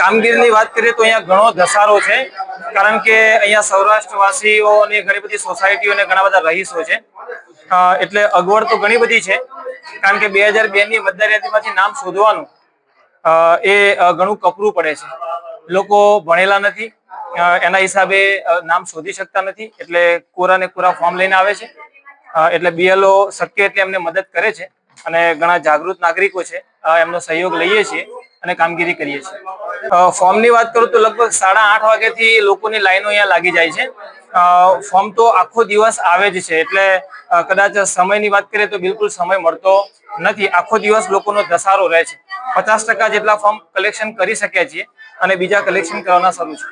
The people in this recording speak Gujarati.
કામગીરીની વાત કરીએ તો અહીંયા ઘણો ધસારો છે, કારણ કે અહીંયા સૌરાષ્ટ્રવાસીઓની ઘણી બધી સોસાયટીઓ અને ઘણા બધા રહીશો છે. એટલે અગવડ તો ઘણી બધી છે, કારણ કે બે હજાર બે ની મતદાર નામ શોધવાનું એ ઘણું કપરું પડે છે. લોકો ભણેલા નથી એના હિસાબે નામ શોધી શકતા નથી, એટલે કોરા ને કોરા ફોર્મ લઈને આવે છે. એટલે બીએલઓ શક્ય એટલે એમને મદદ કરે છે અને ઘણા જાગૃત નાગરિકો છે એમનો સહયોગ લઈએ છીએ. અને કામગીરી કરીએ છીએ. ફોર્મની વાત કરું તો લગભગ સાડા આઠ વાગ્યાથી લોકોની લાઈનો અહીંયા લાગી જાય છે. ફોર્મ તો આખો દિવસ આવે જ છે, એટલે કદાચ સમયની વાત કરીએ તો બિલકુલ સમય મળતો નથી. આખો દિવસ લોકોનો ધસારો રહે છે. પચાસ જેટલા ફોર્મ કલેક્શન કરી શક્યા છીએ અને બીજા કલેક્શન કરવાના શરૂ છે.